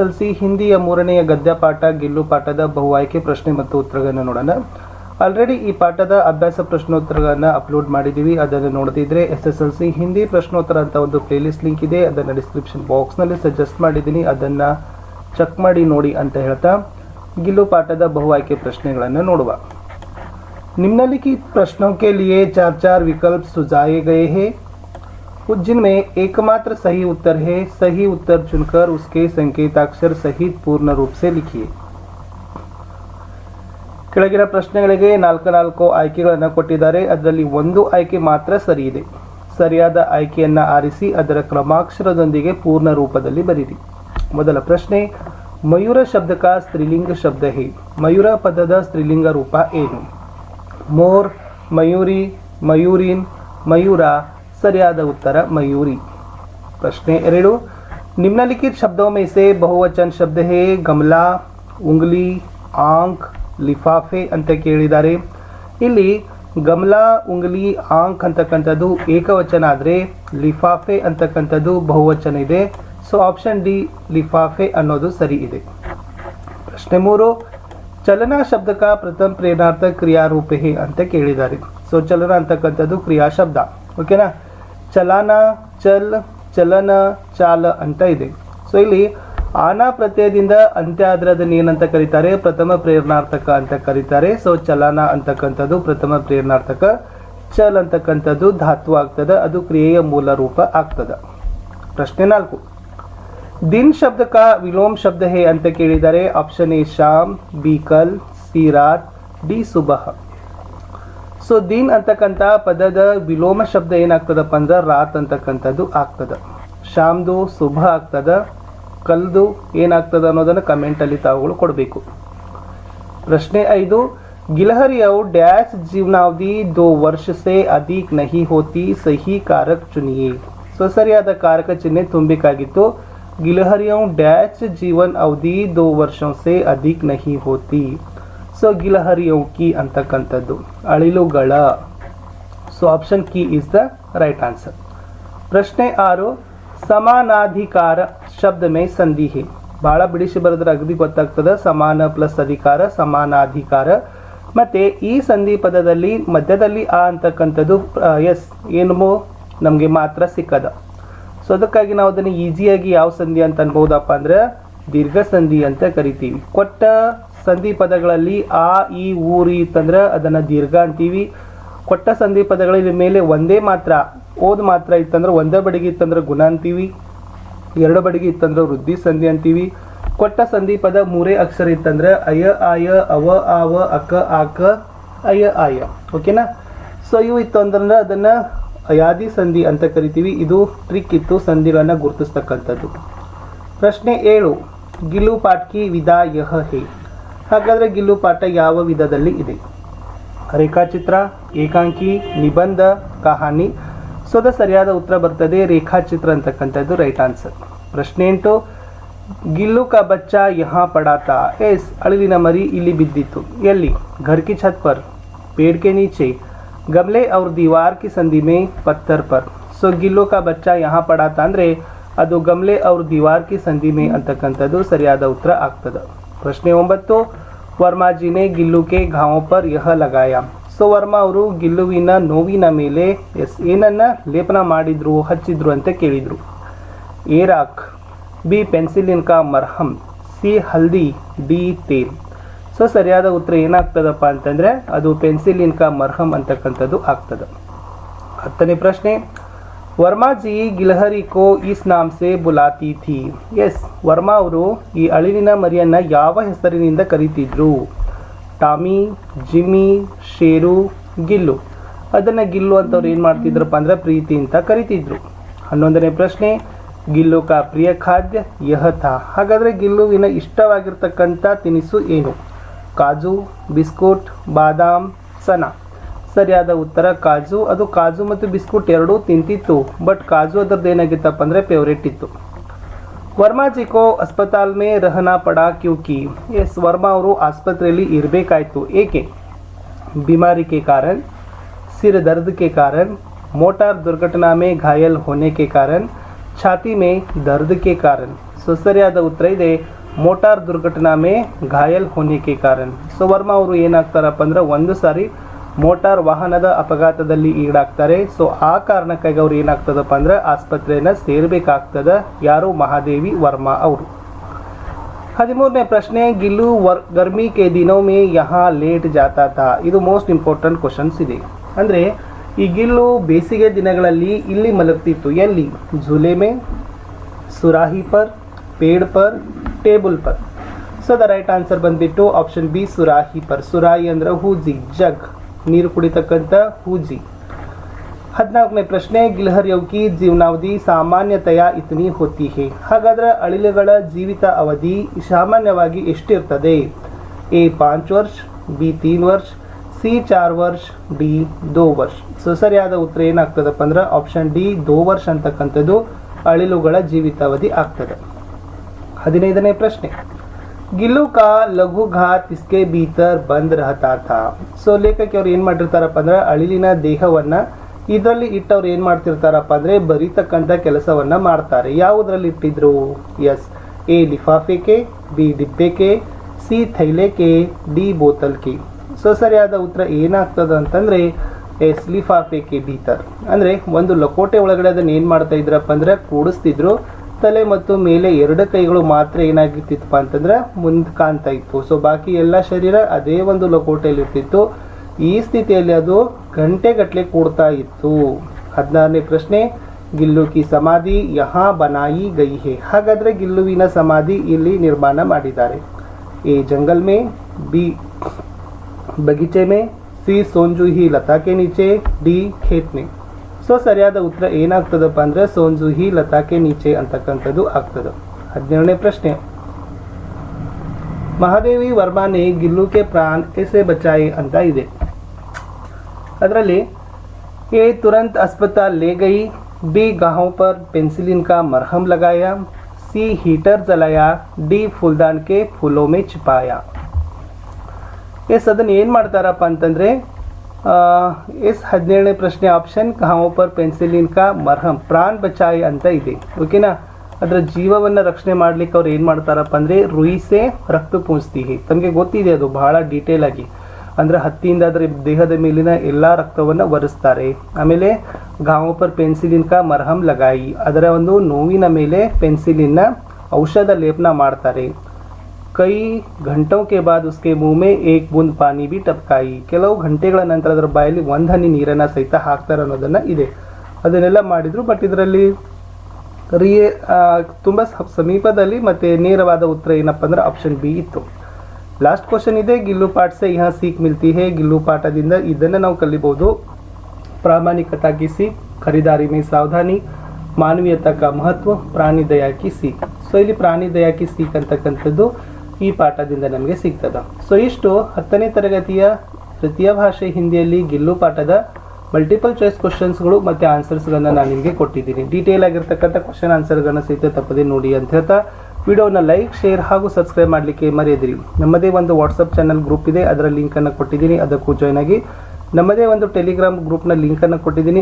SSLC ಹಿಂದಿಯ ಮೂರನೆಯ ಗದ್ಯ ಪಾಠ ಗಿಲ್ಲು ಪಾಠದ ಬಹು ಆಯ್ಕೆ ಪ್ರಶ್ನೆ ಮತ್ತು ಉತ್ತರಗಳನ್ನು ನೋಡೋಣ. ಆಲ್ರೆಡಿ ಈ ಪಾಠದ ಅಭ್ಯಾಸ ಪ್ರಶ್ನೋತ್ತರಗಳನ್ನು ಅಪ್ಲೋಡ್ ಮಾಡಿದ್ದೀವಿ. ಅದನ್ನು ನೋಡದಿದ್ರೆ S S L C Hindi ಪ್ರಶ್ನೋತ್ತರ ಅಂತ ಒಂದು ಪ್ಲೇಲಿಸ್ಟ್ ಲಿಂಕ್ ಇದೆ. ಅದನ್ನು ಡಿಸ್ಕ್ರಿಪ್ಷನ್ ಬಾಕ್ಸ್ನಲ್ಲಿ ಸಜೆಸ್ಟ್ ಮಾಡಿದ್ದೀನಿ. ಅದನ್ನು ಚೆಕ್ ಮಾಡಿ ನೋಡಿ ಅಂತ ಹೇಳ್ತಾ ಗಿಲ್ಲು ಪಾಠದ ಬಹು ಆಯ್ಕೆ ಪ್ರಶ್ನೆಗಳನ್ನು ನೋಡುವ. ನಿಮ್ನಲ್ಲಿ ಪ್ರಶ್ನೋಕೆ ಲಿಯೇ ಚಾರ್ ಚಾರ್ ವಿಕಲ್ಪ್ ಸುಜಾಯೇ ಗಯೇ ಹೇ? जिनमें एकमात्र सही उत्तर है सही उत्तर चुनकर उसके ಸಂಕೇತಾಕ್ಷರ ಸಹಿತ ಪೂರ್ಣ ರೂಪ से लिखिए ಕೆಳಗಿನ ಪ್ರಶ್ನೆಗಳಿಗೆ ನಾಲ್ಕು ನಾಲ್ಕು ಆಯ್ಕೆಗಳನ್ನು ಕೊಟ್ಟಿದ್ದಾರೆ ಅದರಲ್ಲಿ ಒಂದು ಆಯ್ಕೆ ಮಾತ್ರ ಸರಿ ಇದೆ ಸರಿಯಾದ ಆಯ್ಕೆಯನ್ನು ಆರಿಸಿ ಅದರ ಕ್ರಮಾಕ್ಷರದೊಂದಿಗೆ ಪೂರ್ಣ ರೂಪದಲ್ಲಿ ಬರಿರಿ ಮೊದಲ ಪ್ರಶ್ನೆ ಮಯೂರ ಶಬ್ದಕ ಸ್ತ್ರೀಲಿಂಗ ಶಬ್ದ ಹೇ ಮಯೂರ ಪದದ ಸ್ತ್ರೀಲಿಂಗ ರೂಪ ಏನು ಮೋರ್ ಮಯೂರಿ ಮಯೂರಿನ್ ಮಯೂರ ಸರಿಯಾದ ಉತ್ತರ ಮಯೂರಿ ಪ್ರಶ್ನೆ ಎರಡು निम्नलिखित शब्दों में से बहुवचन शब्द है गमला ಉಂಗ್ಲಿ ಆಂಕ್ ಲಿಫಾಫೆ ಅಂತ ಕೇಳಿದ್ದಾರೆ ಇಲ್ಲಿ ಗಮಲಾ ಉಂಗ್ಲಿ ಆಂಕ್ ಅಂತಕ್ಕಂಥದ್ದು ಏಕವಚನ ಆದರೆ ಲಿಫಾಫೆ ಅಂತಕ್ಕಂಥದ್ದು ಬಹುವಚನ ಇದೆ ಸೊ ಆಪ್ಷನ್ ಡಿ ಲಿಫಾಫೆ ಅನ್ನೋದು ಸರಿ ಇದೆ ಪ್ರಶ್ನೆ ಮೂರು ಚಲನ ಶಬ್ದಕ ಪ್ರಥಮ ಪ್ರೇರಣಾರ್ಥ ಕ್ರಿಯಾರೂಪ ಹೇ ಅಂತ ಕೇಳಿದ್ದಾರೆ ಸೊ ಚಲನ ಅಂತಕ್ಕಂಥದ್ದು ಕ್ರಿಯಾ ಶಬ್ದ ಓಕೆನಾ ಚಲಾನ, ಚಲ್, ಚಲನ, ಚಾಲ ಅಂತ ಇದೆ. ಸೊ ಇಲ್ಲಿ ಆನಾ ಪ್ರತ್ಯಯದಿಂದ ಅಂತ್ಯ ಆದ್ರೆ ಏನಂತ ಕರೀತಾರೆ? ಪ್ರಥಮ ಪ್ರೇರಣಾರ್ಥಕ ಅಂತ ಕರೀತಾರೆ. ಸೊ ಚಲನ ಅಂತಕ್ಕಂಥದ್ದು ಪ್ರಥಮ ಪ್ರೇರಣಾರ್ಥಕ, ಚಲ್ ಅಂತಕ್ಕಂಥದ್ದು ಧಾತು ಆಗ್ತದೆ, ಅದು ಕ್ರಿಯೆಯ ಮೂಲ ರೂಪ ಆಗ್ತದೆ. ಪ್ರಶ್ನೆ ನಾಲ್ಕು. ದಿನ್ ಶಬ್ದ ಕಾ ವಿಲೋಮ್ ಶಬ್ದ ಹೇ ಅಂತ ಕೇಳಿದರೆ ಆಪ್ಷನ್ ಎ, ಶಾಮ್, ಬಿ, ಕಲ್, ಸಿ, ರಾತ್, ಡಿ, ಸುಬಹ. ಸೊ ದೀನ್ ಅಂತಕ್ಕಂಥ ಪದದ ವಿಲೋಮ ಶಬ್ದ ಏನಾಗ್ತದಪ್ಪ ಅಂದ್ರೆ ರಾತ್ ಅಂತಕ್ಕಂಥದ್ದು ಆಗ್ತದ. ಶಾಮ್ದು ಶುಭ ಆಗ್ತದ. ಕಲ್ದು ಏನಾಗ್ತದ ಅನ್ನೋದನ್ನು ಕಮೆಂಟಲ್ಲಿ ತಾವುಗಳು ಕೊಡಬೇಕು. ಪ್ರಶ್ನೆ ಐದು ಗಿಲಹರಿಯವು ಡ್ಯಾಶ್ ಜೀವನಾವಧಿ ದೋ ವರ್ಷ ಅಧಿಕ್ ನಹಿ ಹೋತಿ ಸಹಿ ಕಾರಕ कारक चुनिए ಸೊ ಸರಿಯಾದ ಕಾರಕ ಚಿಹ್ನೆ ತುಂಬಬೇಕಾಗಿತ್ತು ಗಿಲಹರಿಯವು ಡ್ಯಾಶ್ ಜೀವನ ಅವಧಿ ದೋ ವರ್ಷ ಅಧಿಕ್ ನಹಿ ಹೋತಿ. ಸೊ ಗಿಲಹರಿयों की ಅಂತಕ್ಕಂಥದ್ದು. ಅಳಿಲುಗಳ. ಸೊ ಆಪ್ಷನ್ ಕಿ ಇಸ್ ದ ರೈಟ್ ಆನ್ಸರ್ ಪ್ರಶ್ನೆ ಆರು, ಸಮಾನಾಧಿಕಾರ ಶಬ್ದ ಮೇ ಸಂಧಿ ಹೇ ಬಹಳ ಬಿಡಿಸಿ ಬರೆದ್ರೆ ಅಗದಿ ಗೊತ್ತಾಗ್ತದೆ. ಸಮಾನ ಪ್ಲಸ್ ಅಧಿಕಾರ, ಸಮಾನಾಧಿಕಾರ. ಮತ್ತೆ ಈ ಸಂಧಿ ಪದದಲ್ಲಿ, ಮಧ್ಯದಲ್ಲಿ ಆ ಅಂತಕ್ಕಂಥದ್ದು ಎಸ್ ಏನಮೋ ನಮಗೆ ಮಾತ್ರ ಸಿಕ್ಕದ. ಸೊ ಅದಕ್ಕಾಗಿ ನಾವು ಅದನ್ನು ಈಸಿಯಾಗಿ ಯಾವ ಸಂಧಿ ಅಂತ ಅನ್ಬೋದಪ್ಪ ಅಂದ್ರೆ, ದೀರ್ಘ ಸಂಧಿ ಅಂತ ಕರಿತೀವಿ. ಕೊಟ್ಟ ಸಂಧಿ ಪದಗಳಲ್ಲಿ ಆ, ಈ ಊರಿ ಇತ್ತಂದ್ರೆ ಅದನ್ನು ದೀರ್ಘ ಅಂತೀವಿ. ಕೊಟ್ಟ ಸಂಧಿ ಪದಗಳಲ್ಲಿ ಮೇಲೆ ಒಂದೇ ಮಾತ್ರ, ಓದ್ ಮಾತ್ರ ಇತ್ತಂದ್ರೆ ಒಂದೇ ಬಡಿಗೆ ಇತ್ತಂದ್ರೆ ಗುಣ ಅಂತೀವಿ. ಎರಡು ಬಡಿಗೆ ಇತ್ತಂದ್ರೆ ವೃದ್ಧಿ ಸಂಧಿ ಅಂತೀವಿ. ಕೊಟ್ಟ ಸಂಧಿ ಪದ ಮೂರೇ ಅಕ್ಷರ ಇತ್ತಂದ್ರೆ ಅಯ, ಆಯ, ಅವ, ಆವ, ಅಕ, ಆಕ, ಅಯ, ಆಯ. ಓಕೆನಾ? ಸೊ ಇವು ಇತ್ತು ಅಂತಂದ್ರೆ ಅದನ್ನ ಅಯಾದಿ ಸಂಧಿ ಅಂತ ಕರಿತೀವಿ. ಇದು ಟ್ರಿಕ್ ಇತ್ತು, ಸಂಧಿಗಳನ್ನು ಗುರುತಿಸ್ತಕ್ಕಂಥದ್ದು. ಪ್ರಶ್ನೆ ಏಳು, ಗಿಲು ಪಾಟ್ಕಿ ವಿದಾ ಯಹ ಹೇ. ಹಾಗಾದರೆ ಗಿಲ್ಲು ಪಾಠ ಯಾವ ವಿಧದಲ್ಲಿ ಇದೆ? ರೇಖಾಚಿತ್ರ, ಏಕಾಂಕಿ, ನಿಬಂಧ, ಕಹಾನಿ. ಸೊ ಅದ ಸರಿಯಾದ ಉತ್ತರ ಬರ್ತದೆ ರೇಖಾಚಿತ್ರ ಅಂತಕ್ಕಂಥದ್ದು ರೈಟ್ ಆನ್ಸರ್ ಪ್ರಶ್ನೆ ಎಂಟು, ಗಿಲ್ಲು ಕ ಬಚ್ಚ ಯಹಾ ಪಡಾತ? ಎಸ್, ಅಳಿಲಿನ ಮರಿ ಇಲ್ಲಿ ಬಿದ್ದಿತ್ತು. ಎಲ್ಲಿ? ಘರ್ ಕಿ ಛತ್ ಪರ್, ಪೇಡ್ ಕೆ ನೀಚೆ. ಗಮಲೆ ಅವ್ರ ದಿವಾರ್ ಕಿ ಸಂಧಿ ಮೇ ಪತ್ತರ್ ಪರ್. ಸೊ ಗಿಲ್ಲು ಕಾ ಬಚ್ಚ ಯಹಾ ಪಡಾತ ಅಂದರೆ ಅದು ಗಮಲೆ ಅವ್ರ ದಿವಾರ್ ಕಿ ಸಂಧಿ ಮೇ ಅಂತಕ್ಕಂಥದ್ದು ಸರಿಯಾದ ಉತ್ತರ ಆಗ್ತದೆ. ಪ್ರಶ್ನೆ ಒಂಬತ್ತು, ವರ್ಮಾಜಿನೇ ಗಿಲ್ಲುಗೆ ಘಾವ ಪರ್ ಯಹ ಲಗಾಯ? ಸೊ ವರ್ಮಾ ಅವರು ಗಿಲ್ಲುವಿನ ನೋವಿನ ಮೇಲೆ ಎಸ್ ಏನನ್ನು ಲೇಪನ ಮಾಡಿದ್ರು, ಹಚ್ಚಿದ್ರು ಅಂತ ಕೇಳಿದರು. ಎ ರಾಕ್ ಬಿ ಪೆನ್ಸಿಲಿನ್ ಕಾ ಮರ್ಹಮ್ ಸಿ ಹಲ್ದಿ, ಡಿ ತೇಲ್. ಸೊ ಸರಿಯಾದ ಉತ್ತರ ಏನಾಗ್ತದಪ್ಪ ಅಂತಂದರೆ ಅದು ಪೆನ್ಸಿಲಿನ್ ಕಾ ಮರ್ಹಮ್ ಅಂತಕ್ಕಂಥದ್ದು ಆಗ್ತದೆ. ಹತ್ತನೇ ಪ್ರಶ್ನೆ ವರ್ಮಾ ಜಿ ಗಿಲಹರಿ ಕೋ ಇಸ್ ನಾಮ್ ಸೆ ಬುಲಾತಿ ಥಿ. ಎಸ್, ವರ್ಮಾ ಅವರು ಈ ಅಳಿಲಿನ ಮರಿಯನ್ನು ಯಾವ ಹೆಸರಿನಿಂದ ಕರೀತಿದ್ರು? Tommy, Jimmy, Sheru, Gillu. ಅದನ್ನು ಗಿಲ್ಲು ಅಂತವ್ರು ಏನು ಮಾಡ್ತಿದ್ರಪ್ಪ ಅಂದ್ರೆ ಪ್ರೀತಿ ಅಂತ ಕರಿತಿದ್ರು. ಹನ್ನೊಂದನೇ ಪ್ರಶ್ನೆ, ಗಿಲ್ಲು ಕಾ ಪ್ರಿಯ ಖಾದ್ಯ? ಯಹ ಹಾಗಾದರೆ ಹಾಗಾದ್ರೆ ಗಿಲ್ಲುವಿನ ಇಷ್ಟವಾಗಿರ್ತಕ್ಕಂಥ ತಿನಿಸು ಏನು? ಕಾಜು, ಬಿಸ್ಕುಟ್, ಬಾದಾಮ್, ಸನಾ. ಸರಿಯಾದ ಉತ್ತರ ಕಾಜು. ಅದು ಕಾಜು ಮತ್ತು ಬಿಸ್ಕುಟ್ ಎರಡೂ ತಿಂತಿತ್ತು, ಬಟ್ ಕಾಜು ಅದರದ್ದು ಏನಾಗಿತ್ತಪ್ಪ ಅಂದರೆ ಫೇವ್ರೇಟ್ ಇತ್ತು. ವರ್ಮಾ ಜಿಕೋ ಅಸ್ಪತಾಲ್ ಮೇ ರಹನಾ ಪಡಾ ಕ್ಯೂಕಿ. ಎಸ್ ವರ್ಮಾ ಅವರು ಆಸ್ಪತ್ರೆಯಲ್ಲಿ ಇರಬೇಕಾಯಿತು. ಏಕೆ? ಬಿಮಾರಿಗೆ ಕಾರಣ, ಸಿರ ದರ್ದಕ್ಕೆ ಕಾರಣ, ಮೋಟಾರ್ ದುರ್ಘಟನಾ ಮೇ ಘಾಯಲ್ ಹೋನೆಗೆ ಕಾರಣ, ಛಾತಿ ಮೇ ದರ್ದಕ್ಕೆ ಕಾರಣ. ಸೊ ಸರಿಯಾದ ಉತ್ತರ ಇದೆ. ಮೋಟಾರ್ ದುರ್ಘಟನಾ ಮೇ ಘಾಯಲ್ ಹೋನೆಗೆ ಕಾರಣ. ಸೊ ವರ್ಮಾ ಅವರು ಏನಾಗ್ತಾರಪ್ಪ ಅಂದ್ರೆ ಒಂದು ಸಾರಿ ಮೋಟಾರ್ ವಾಹನದ ಅಪಘಾತದಲ್ಲಿ ಈಡಾಗ್ತಾರೆ. ಸೊ ಆ ಕಾರಣಕ್ಕಾಗಿ ಅವ್ರು ಏನಾಗ್ತದಪ್ಪ ಅಂದ್ರೆ ಆಸ್ಪತ್ರೆಯನ್ನ ಸೇರ್ಬೇಕಾಗ್ತದ. ಯಾರು? ಮಹಾದೇವಿ ವರ್ಮಾ ಅವರು. ಹದಿಮೂರನೇ ಪ್ರಶ್ನೆ, ಗಿಲ್ಲು ವರ್, ಗರ್ಮಿ ಕೆ ದಿನೋ ಮೇ ಯಹಾ ಲೇಟ್ ಜಾತಾ ತಾ ಇದು ಮೋಸ್ಟ್ ಇಂಪಾರ್ಟೆಂಟ್ ಕ್ವಶನ್ಸ್ ಇದೆ. ಅಂದರೆ, ಈ ಗಿಲ್ಲು ಬೇಸಿಗೆ ದಿನಗಳಲ್ಲಿ ಇಲ್ಲಿ ಮಲಗ್ತಿತ್ತು. ಎಲ್ಲಿ? ಝೂಲೆ ಸುರಾಹಿ ಪರ್, ಪೇಡ್ ಪರ್, ಟೇಬಲ್ ಪರ್. ಸೊ ದ ರೈಟ್ ಆನ್ಸರ್ ಬಂದ್ಬಿಟ್ಟು ಆಪ್ಷನ್ ಬಿ ಸುರಾಹಿ ಪರ್. ಸುರಾಯಿ ಅಂದ್ರೆ ಹೂಜಿ, ಜಗ್. ನೀರು ಕುಡಿತಕ್ಕಂಥ ಹೂಜಿ ಹದಿನಾಲ್ಕನೇ ಪ್ರಶ್ನೆ ಗಿಲ್ಹರ್ಯೌಕಿ ಜೀವನಾವಧಿ ಸಾಮಾನ್ಯತೆಯ ಇತನಿ ಹೊತ್ತಿ ಹೇ ಹಾಗಾದ್ರೆ ಅಳಿಲುಗಳ ಜೀವಿತ ಅವಧಿ ಸಾಮಾನ್ಯವಾಗಿ ಎಷ್ಟಿರ್ತದೆ? ಎ ಪಾಂಚ್ ವರ್ಷ, ಬಿ ತೀನ್ ವರ್ಷ, ಸಿ ಚಾರ್ ವರ್ಷ, ಡಿ ದೋ ವರ್ಷ. ಸೊ, ಸರಿಯಾದ ಉತ್ತರ ಏನಾಗ್ತದಪ್ಪ ಅಂದ್ರೆ ಆಪ್ಷನ್ ಡಿ ದೋ ವರ್ಷ ಅಂತಕ್ಕಂಥದ್ದು ಅಳಿಲುಗಳ ಜೀವಿತಾವಧಿ ಆಗ್ತದೆ. ಹದಿನೈದನೇ ಪ್ರಶ್ನೆ. ಗಿಲ್ಲು ಕಾ ಲಘು ಘಾತ್ ಇಸ್ಕೆ ಭೀತರ್ ಬಂದ್ ರಹತಾ ಥಾ. ಸೊ ಲೇಖಕಿ ಅವ್ರು ಏನು ಮಾಡಿರ್ತಾರಪ್ಪ ಅಂದ್ರೆ ಅಳಿಲಿನ ದೇಹವನ್ನ ಇದರಲ್ಲಿ ಇಟ್ಟವ್ರು ಏನು ಮಾಡ್ತಿರ್ತಾರಪ್ಪ ಅಂದ್ರೆ ಬರಿತಕ್ಕಂಥ ಕೆಲಸವನ್ನ ಮಾಡ್ತಾರೆ. ಯಾವುದ್ರಲ್ಲಿ ಇಟ್ಟಿದ್ರು? ಎಸ್ ಎ ಲಿಫಾಫೆಕೆ ಬಿ ಡಿಬ್ಬೆಕೆ ಸಿ ಥೈಲೆಕೆ ಡಿ ಬೋತಲ್ಕೆ ಸೊ ಸರಿಯಾದ ಉತ್ತರ ಏನಾಗ್ತದ ಅಂತಂದ್ರೆ ಎಸ್ ಲಿಫಾಫೆಕೆ ಭೀತರ್. ಅಂದ್ರೆ ಒಂದು ಲಕೋಟೆ ಒಳಗಡೆ ಅದನ್ನ ಏನು ಮಾಡ್ತಾ ಇದ್ರಪ್ಪ ಅಂದ್ರೆ ಕೂಡಿಸ್ತಿದ್ರು. ತಲೆ ಮತ್ತು ಮೇಲೆ ಎರಡು ಕೈಗಳು ಮಾತ್ರ ಏನಾಗಿರ್ತಿತ್ತಪ್ಪ ಅಂತಂದ್ರೆ ಮುಂದೆ ಕಾಣ್ತಾ ಇತ್ತು. ಸೊ ಬಾಕಿ ಎಲ್ಲ ಶರೀರ ಅದೇ ಒಂದು ಲಕೋಟೆಯಲ್ಲಿ ಇರ್ತಿತ್ತು. ಈ ಸ್ಥಿತಿಯಲ್ಲಿ ಅದು ಗಂಟೆಗಟ್ಟಲೆ ಕೂಡ್ತಾ ಇತ್ತು. ಹದಿನಾರನೇ ಪ್ರಶ್ನೆ, ಗಿಲ್ಲು ಕಿ ಸಮಾಧಿ, ಯಹಾ ಬನಾಯಿ ಗೈಹೆ ಹೇ. ಹಾಗಾದ್ರೆ ಗಿಲ್ಲುವಿನ ಸಮಾಧಿ ಇಲ್ಲಿ ನಿರ್ಮಾಣ ಮಾಡಿದ್ದಾರೆ. ಎ ಜಂಗಲ್ ಮೇ, ಬಿ ಬಗೀಚೆ ಮೇ, ಸಿ ಸೋಂಜುಹಿ ಲತಾ ಕೆ ನೀಚೆ, ಡಿ ಖೇತ್ ಮೇ. ಸೊ ಸರಿಯಾದ ಉತ್ತರ ಏನಾಗ್ತದಪ್ಪ ಅಂದ್ರೆ ಸೋಂಜುಹಿ ಲತಾಕೆ ನೀಚೆ ಅಂತಕ್ಕಂಥದ್ದು ಆಗ್ತದೆ ಹದಿನೇಳನೇ ಪ್ರಶ್ನೆ ಮಹಾದೇವಿ ವರ್ಮಾನೆ ಗಿಲ್ಲುಕೆ ಪ್ರಾಣ್ ಎಸೆ ಬಚಾಯಿ ಅಂತ ಇದೆ ಅದರಲ್ಲಿ ಎ तुरंत अस्पताल ले गई बी गाहों पर पेंसिलिन का मरहम लगाया सी हीटर जलाया डी फूलदान के फूलों में छिपाया ಎಸ್ ಅದನ್ನು ಏನು ಮಾಡ್ತಾರಪ್ಪ ಅಂತಂದರೆ ಎಸ್ ಹದಿನೇಳನೇ ಪ್ರಶ್ನೆ ಆಪ್ಷನ್ ಕಾಮೋಪರ್ ಪರ್ ಪೆನ್ಸಿಲಿನ್ ಕಾ ಮರ್ಹಮ್ ಪ್ರಾಣ್ ಬಚಾಯ್ ಅಂತ ಇದೆ. ಓಕೆನಾ ಅದರ ಜೀವವನ್ನು ರಕ್ಷಣೆ ಮಾಡ್ಲಿಕ್ಕೆ ಅವ್ರು ಏನು ಮಾಡ್ತಾರಪ್ಪ ಅಂದರೆ ರುಯಿಸೆ ರಕ್ತ ಪೂಂಚ್ತಿಹಿ ತಮಗೆ ಗೊತ್ತಿದೆ ಅದು ಬಹಳ ಡೀಟೇಲ್ ಆಗಿ. ಅಂದರೆ ಹತ್ತಿಯಿಂದ ಅದರ ದೇಹದ ಮೇಲಿನ ಎಲ್ಲ ರಕ್ತವನ್ನು ಒರೆಸ್ತಾರೆ. ಆಮೇಲೆ ಗಾಮೋಪರ್ ಪರ್ ಪೆನ್ಸಿಲಿನ್ ಕಾ ಮರಹಂ ಲಗಾಯಿ. ಅದರ ಒಂದು ನೋವಿನ ಮೇಲೆ ಪೆನ್ಸಿಲಿನ ಔಷಧ ಲೇಪನ ಮಾಡ್ತಾರೆ. ಕೈ ಗಂಟೋ ಕೆ ಬಾದ್ ಉಸ್ಕೆ मुंह में ಬೂಂದ್ ಪಾನಿ ಬಿ ಟಪ್ಕಾಯಿ ಕೆಲವು ಗಂಟೆಗಳ ನಂತರ ಅದರ ಬಾಯಲ್ಲಿ ಒಂದು ಹನಿ ನೀರನ್ನು ಸಹಿತ ಹಾಕ್ತಾರೆ ಅನ್ನೋದನ್ನ ಇದೆ. ಅದನ್ನೆಲ್ಲ ಮಾಡಿದ್ರು ಬಟ್ ಇದರಲ್ಲಿ ರಿಯೇ ತುಂಬ ಸಮೀಪದಲ್ಲಿ ಮತ್ತೆ ನೇರವಾದ ಉತ್ತರ ಏನಪ್ಪ ಅಂದ್ರೆ ಆಪ್ಷನ್ ಬಿ ಇತ್ತು. ಲಾಸ್ಟ್ ಕ್ವಶನ್ ಇದೆ, ಗಿಲ್ಲು ಪಾಠ ಸೆ ಯಹ ಸೀಕ್ ಮಿಲ್ತಿ ಹೇ, ಗಿಲ್ಲು ಪಾಠದಿಂದ ಇದನ್ನು ನಾವು ಕಲಿಬಹುದು ಪ್ರಾಮಾಣಿಕತಾ ಕಿ ಸೀಕ್, ಖರೀದಾರಿ ಮೇ ಸಾವಧಾನಿ, ಮಾನವೀಯತಾ ಕಾ ಮಹತ್ವ, ಪ್ರಾಣಿ ದಯಾ ಕಿ ಸೀಕ್. ಸೊ ಇಲ್ಲಿ ಪ್ರಾಣಿ ದಯಾ ಕಿ ಸೀಕ್ ಅಂತಕ್ಕಂಥದ್ದು ಈ ಪಾಠದಿಂದ ನಮಗೆ ಸಿಗ್ತದೆ. ಸೊ ಇಷ್ಟು ಹತ್ತನೇ ತರಗತಿಯ ತೃತೀಯ ಭಾಷೆ ಹಿಂದಿಯಲ್ಲಿ ಗಿಲ್ಲು ಪಾಠದ ಮಲ್ಟಿಪಲ್ ಚಾಯ್ಸ್ ಕ್ವಶನ್ಸ್ಗಳು ಮತ್ತು ಆನ್ಸರ್ಸ್ಗಳನ್ನ ನಾನು ನಿಮಗೆ ಕೊಟ್ಟಿದ್ದೀನಿ. ಡೀಟೇಲ್ ಆಗಿರ್ತಕ್ಕಂಥ ಕ್ವಶನ್ ಆನ್ಸರ್ಗಳನ್ನ ಸಹಿತ ತಪ್ಪದೆ ನೋಡಿ ಅಂತ ಹೇಳ್ತಾ ವಿಡಿಯೋನ ಲೈಕ್ ಶೇರ್ ಹಾಗೂ ಸಬ್ಸ್ಕ್ರೈಬ್ ಮಾಡಲಿಕ್ಕೆ ಮರೆಯದಿರಿ. ನಮ್ಮದೇ ಒಂದು ವಾಟ್ಸಪ್ ಚಾನಲ್ ಗ್ರೂಪ್ ಇದೆ. ಅದರ ಲಿಂಕನ್ನು ಕೊಟ್ಟಿದ್ದೀನಿ. ಅದಕ್ಕೂ ಜಾಯ್ನ್ ಆಗಿ ನಮ್ಮದೇ ಒಂದು ಟೆಲಿಗ್ರಾಮ್ ಗ್ರೂಪ್ನ ಲಿಂಕನ್ನು ಕೊಟ್ಟಿದ್ದೀನಿ.